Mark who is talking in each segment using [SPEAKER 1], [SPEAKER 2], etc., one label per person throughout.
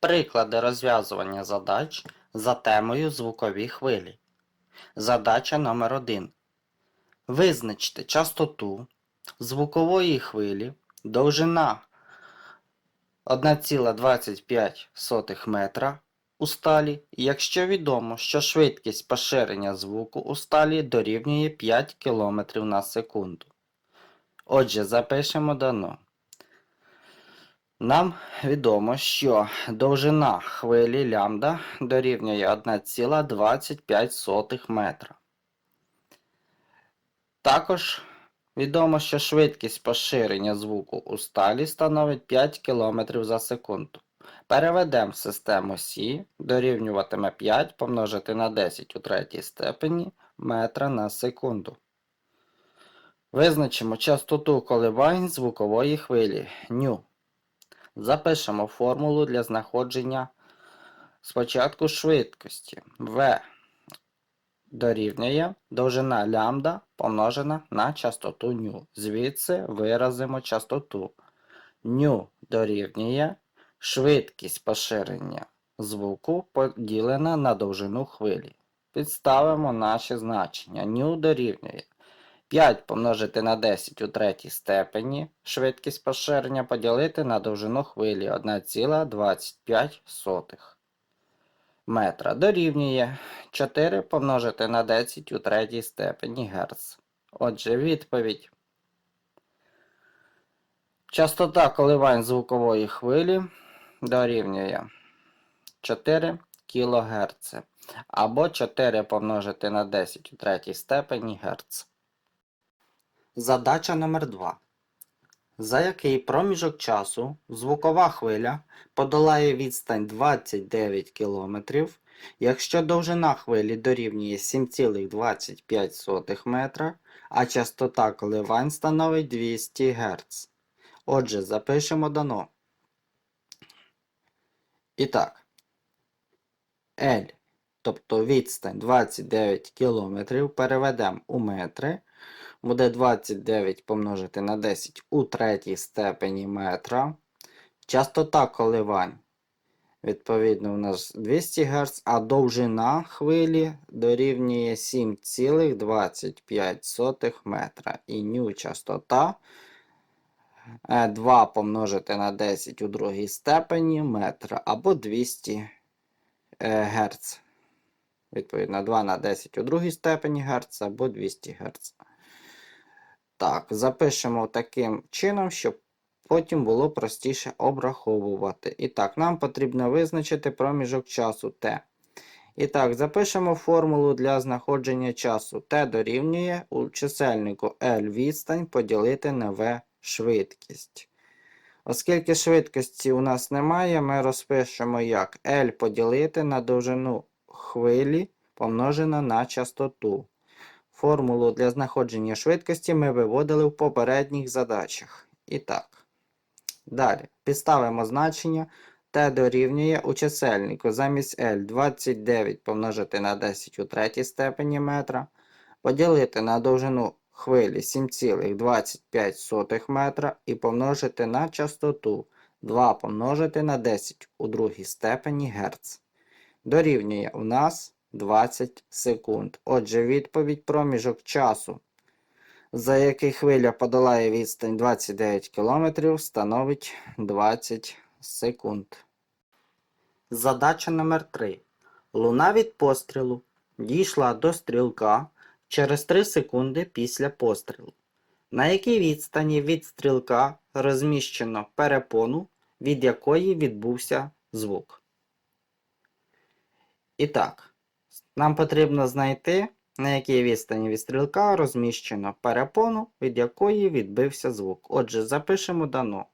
[SPEAKER 1] Приклади розв'язування задач за темою звукові хвилі. Задача номер 1. Визначте частоту звукової хвилі, довжина 1,25 метра у сталі, якщо відомо, що швидкість поширення звуку у сталі дорівнює 5 км на секунду. Отже, запишемо дано. Нам відомо, що довжина хвилі лямбда дорівнює 1,25 метра. Також відомо, що швидкість поширення звуку у сталі становить 5 км за секунду. Переведемо в систему Сі, дорівнюватиме 5 помножити на 10 у третій степені метра на секунду. Визначимо частоту коливань звукової хвилі ню. Запишемо формулу для знаходження спочатку швидкості V дорівнює довжина лямбда помножена на частоту ню. Звідси виразимо частоту. Ню дорівнює швидкість поширення звуку поділена на довжину хвилі. Підставимо наші значення. Ню дорівнює 5 помножити на 10 у третій степені, швидкість поширення поділити на довжину хвилі 1,25 метра. Дорівнює 4 помножити на 10 у третій степені Герц. Отже, відповідь. Частота коливань звукової хвилі дорівнює 4 кГц. Або 4 помножити на 10 у третій степені Герц. Задача номер 2. За який проміжок часу звукова хвиля подолає відстань 29 км, якщо довжина хвилі дорівнює 7,25 метра, а частота коливань становить 200 Гц. Отже, запишемо дано. І так, L, тобто відстань 29 км, переведемо у метри буде 29 помножити на 10 у третій степені метра. Частота коливань, відповідно, у нас 200 Гц, а довжина хвилі дорівнює 7,25 метра. І ню частота 2 помножити на 10 у другій степені метра або 200 Гц. Відповідно, 2 на 10 у другій степені Гц або 200 Гц. Так, запишемо таким чином, щоб потім було простіше обраховувати. І так, нам потрібно визначити проміжок часу T. І так, запишемо формулу для знаходження часу. T дорівнює у чисельнику L відстань поділити на V швидкість. Оскільки швидкості у нас немає, ми розпишемо як L поділити на довжину хвилі помножена на частоту. Формулу для знаходження швидкості ми виводили в попередніх задачах. І так. Далі. Підставимо значення t дорівнює у чисельнику замість L 29 помножити на 10 у третій степені метра. Поділити на довжину хвилі 7,25 метра і помножити на частоту 2 помножити на 10 у другій степені Гц. Дорівнює у нас 20 секунд. Отже, відповідь проміжок часу, за який хвиля подолає відстань 29 км, становить 20 секунд. Задача номер 3. Луна від пострілу дійшла до стрілка через 3 секунди після пострілу. На якій відстані від стрілка розміщено перепону, від якої відбувся звук. І так. Нам потрібно знайти, на якій відстані від стрілка розміщено перепону, від якої відбився звук. Отже, запишемо дано.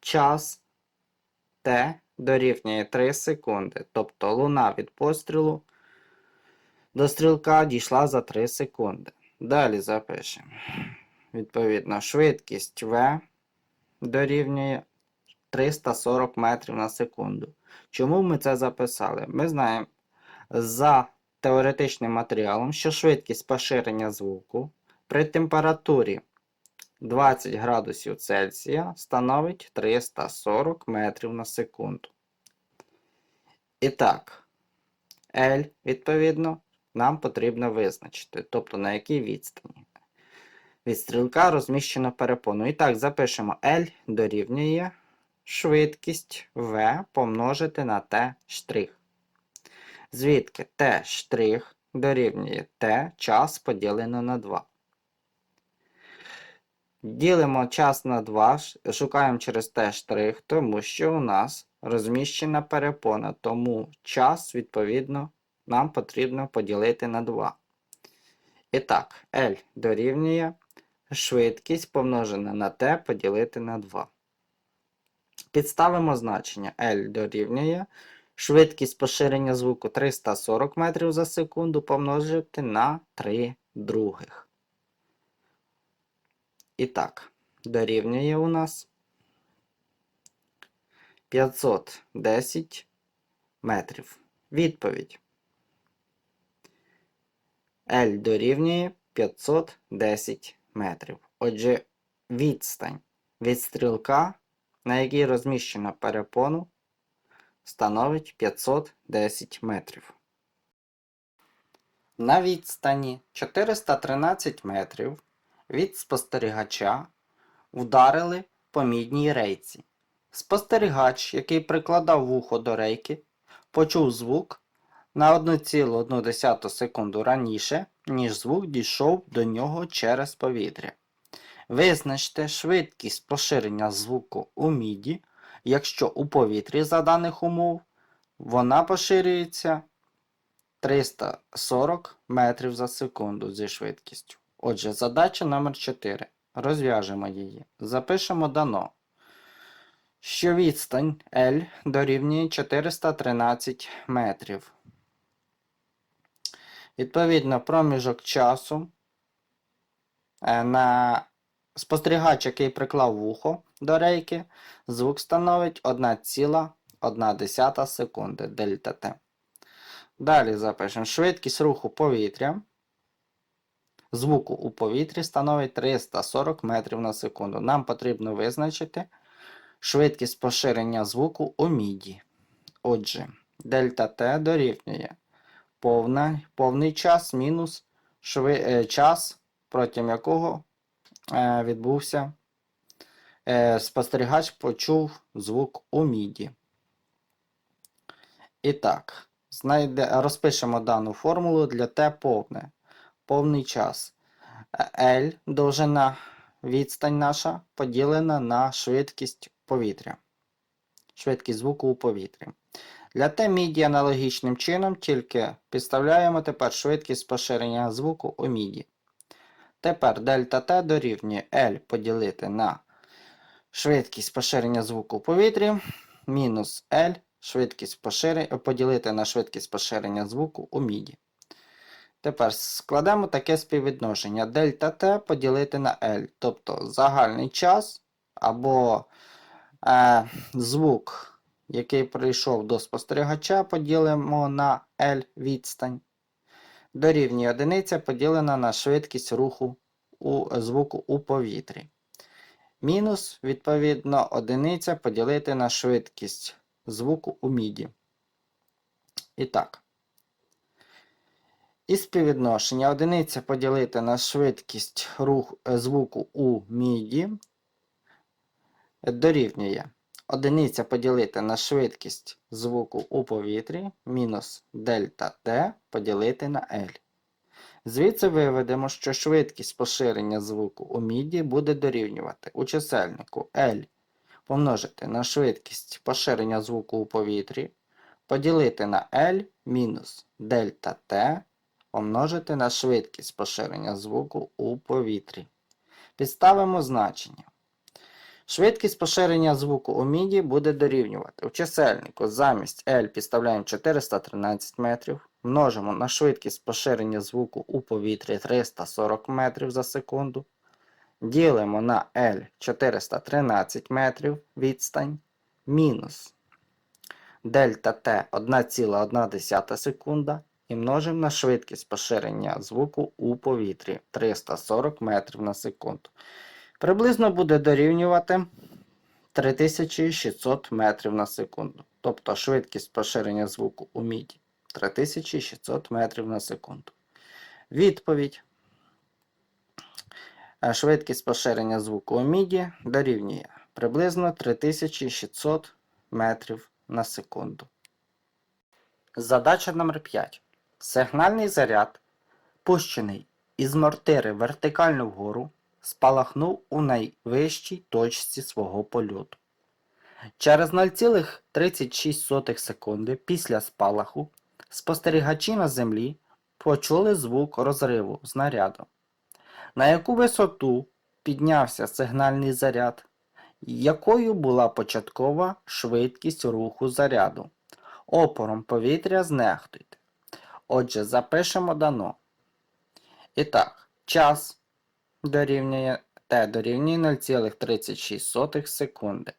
[SPEAKER 1] Час Т дорівнює 3 секунди. Тобто луна від пострілу до стрілка дійшла за 3 секунди. Далі запишемо. Відповідно, швидкість В дорівнює 340 метрів на секунду. Чому ми це записали? Ми знаємо, за теоретичним матеріалом, що швидкість поширення звуку при температурі 20 градусів Цельсія становить 340 метрів на секунду. І так, L, відповідно, нам потрібно визначити, тобто на якій відстані. Від стрілка розміщено перепону. І так, запишемо L дорівнює швидкість V помножити на T штрих. Звідки T дорівнює T час поділено на 2. Ділимо час на 2, шукаємо через T штрих, тому що у нас розміщена перепона, тому час, відповідно, нам потрібно поділити на 2. І так, L дорівнює швидкість помножена на T поділити на 2. Підставимо значення L дорівнює швидкість поширення звуку 340 метрів за секунду помножити на 3 других. І так, дорівнює у нас 510 метрів. Відповідь. L дорівнює 510 метрів. Отже, відстань від стрілка, на якій розміщено перепону, становить 510 метрів. На відстані 413 метрів від спостерігача вдарили по мідній рейці. Спостерігач, який прикладав вухо до рейки, почув звук на 1,1 секунду раніше, ніж звук дійшов до нього через повітря. Визначте швидкість поширення звуку у міді, якщо у повітрі за даних умов вона поширюється 340 метрів за секунду зі швидкістю. Отже, задача номер 4. Розв'яжемо її. Запишемо дано, що відстань L дорівнює 413 метрів. Відповідно, проміжок часу е, на спостерігач, який приклав вухо до рейки, звук становить 1,1 секунди дельта T. Далі запишемо швидкість руху повітря. Звуку у повітрі становить 340 метрів на секунду. Нам потрібно визначити швидкість поширення звуку у міді. Отже, дельта T дорівнює повна, повний час мінус шви, е, час, протягом якого відбувся е, спостерігач почув звук у міді. І так, знайде, розпишемо дану формулу для T повне. Повний час. L довжина відстань наша поділена на швидкість повітря. Швидкість звуку у повітрі. Для T міді аналогічним чином, тільки підставляємо тепер швидкість поширення звуку у міді. Тепер дельта T дорівнює L поділити на швидкість поширення звуку у повітрі мінус L швидкість поширення, поділити на швидкість поширення звуку у міді. Тепер складемо таке співвідношення дельта T поділити на L, тобто загальний час або е, звук, який прийшов до спостерігача, поділимо на L відстань. Дорівнює одиниця поділена на швидкість руху у звуку у повітрі. Мінус, відповідно, одиниця поділити на швидкість звуку у міді. І так. І співвідношення одиниця поділити на швидкість рух, е, звуку у міді дорівнює одиниця поділити на швидкість звуку у повітрі мінус дельта T поділити на L. Звідси виведемо, що швидкість поширення звуку у міді буде дорівнювати у чисельнику L помножити на швидкість поширення звуку у повітрі, поділити на L мінус дельта T помножити на швидкість поширення звуку у повітрі. Підставимо значення. Швидкість поширення звуку у міді буде дорівнювати. У чисельнику замість L підставляємо 413 метрів. Множимо на швидкість поширення звуку у повітрі 340 метрів за секунду. Ділимо на L 413 метрів відстань. Мінус дельта T 1,1 секунда. І множимо на швидкість поширення звуку у повітрі 340 метрів на секунду. Приблизно буде дорівнювати 3600 метрів на секунду. тобто швидкість поширення звуку у міді 3600 метрів на секунду. Відповідь. Е, Швидкість поширення звуку у міді дорівнює приблизно 3600 метрів на секунду. Задача номер 5. Сигнальний заряд, пущений із мортири вертикально вгору, спалахнув у найвищій точці свого польоту. Через 0,36 секунди після спалаху спостерігачі на землі почули звук розриву знаряду. На яку висоту піднявся сигнальний заряд, якою була початкова швидкість руху заряду. Опором повітря знехтуйте. Отже, запишемо дано. І так, час дорівнює t дорівнює 0,36 секунди.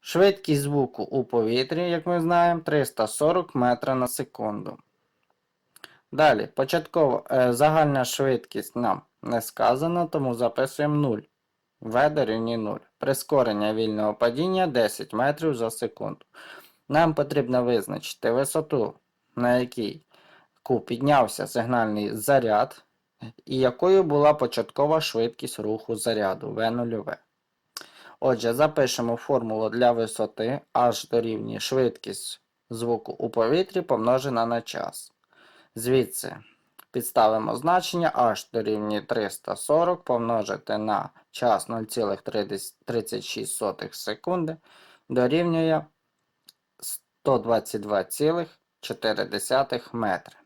[SPEAKER 1] Швидкість звуку у повітрі, як ми знаємо, 340 метра на секунду. Далі, початкова е, загальна швидкість нам не сказано, тому записуємо 0. V дорівнює 0. Прискорення вільного падіння 10 метрів за секунду. Нам потрібно визначити висоту, на якій піднявся сигнальний заряд, і якою була початкова швидкість руху заряду V0V. Отже, запишемо формулу для висоти h дорівнює швидкість звуку у повітрі помножена на час. Звідси підставимо значення h дорівнює 340 помножити на час 0,36 секунди дорівнює 122,4 метри.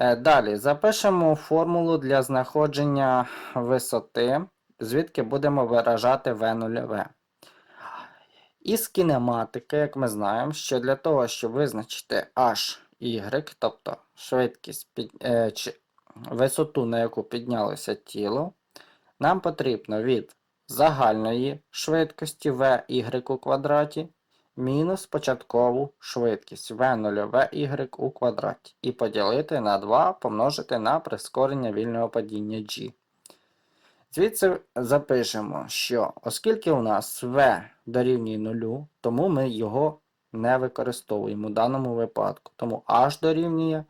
[SPEAKER 1] Е, Далі запишемо формулу для знаходження висоти, звідки будемо виражати V0V. Із кінематики, як ми знаємо, що для того, щоб визначити h, y, тобто швидкість під, е, чи висоту, на яку піднялося тіло, нам потрібно від загальної швидкості v у квадраті мінус початкову швидкість v0y у квадраті і поділити на 2 помножити на прискорення вільного падіння g. Звідси запишемо, що оскільки у нас v дорівнює 0, тому ми його не використовуємо у даному випадку. Тому h дорівнює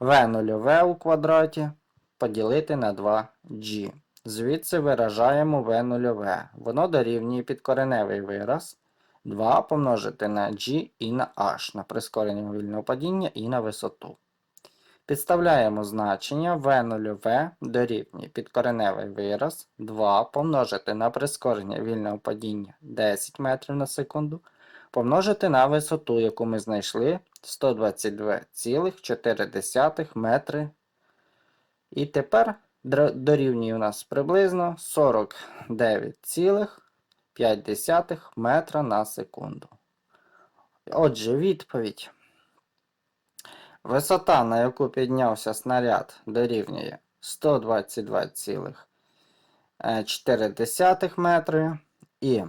[SPEAKER 1] v0v у квадраті поділити на 2g. Звідси виражаємо v0v. Воно дорівнює підкореневий вираз 2 помножити на g і на h, на прискорення вільного падіння і на висоту. Підставляємо значення v0v дорівнює підкореневий вираз 2 помножити на прискорення вільного падіння 10 метрів на секунду, помножити на висоту, яку ми знайшли 122,4 метри. І тепер дорівнює у нас приблизно 49,5 метра на секунду. Отже, відповідь. Висота, на яку піднявся снаряд, дорівнює 122,4 метри. І,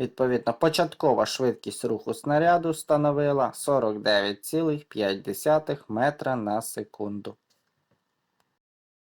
[SPEAKER 1] відповідно, початкова швидкість руху снаряду становила 49,5 метра на секунду.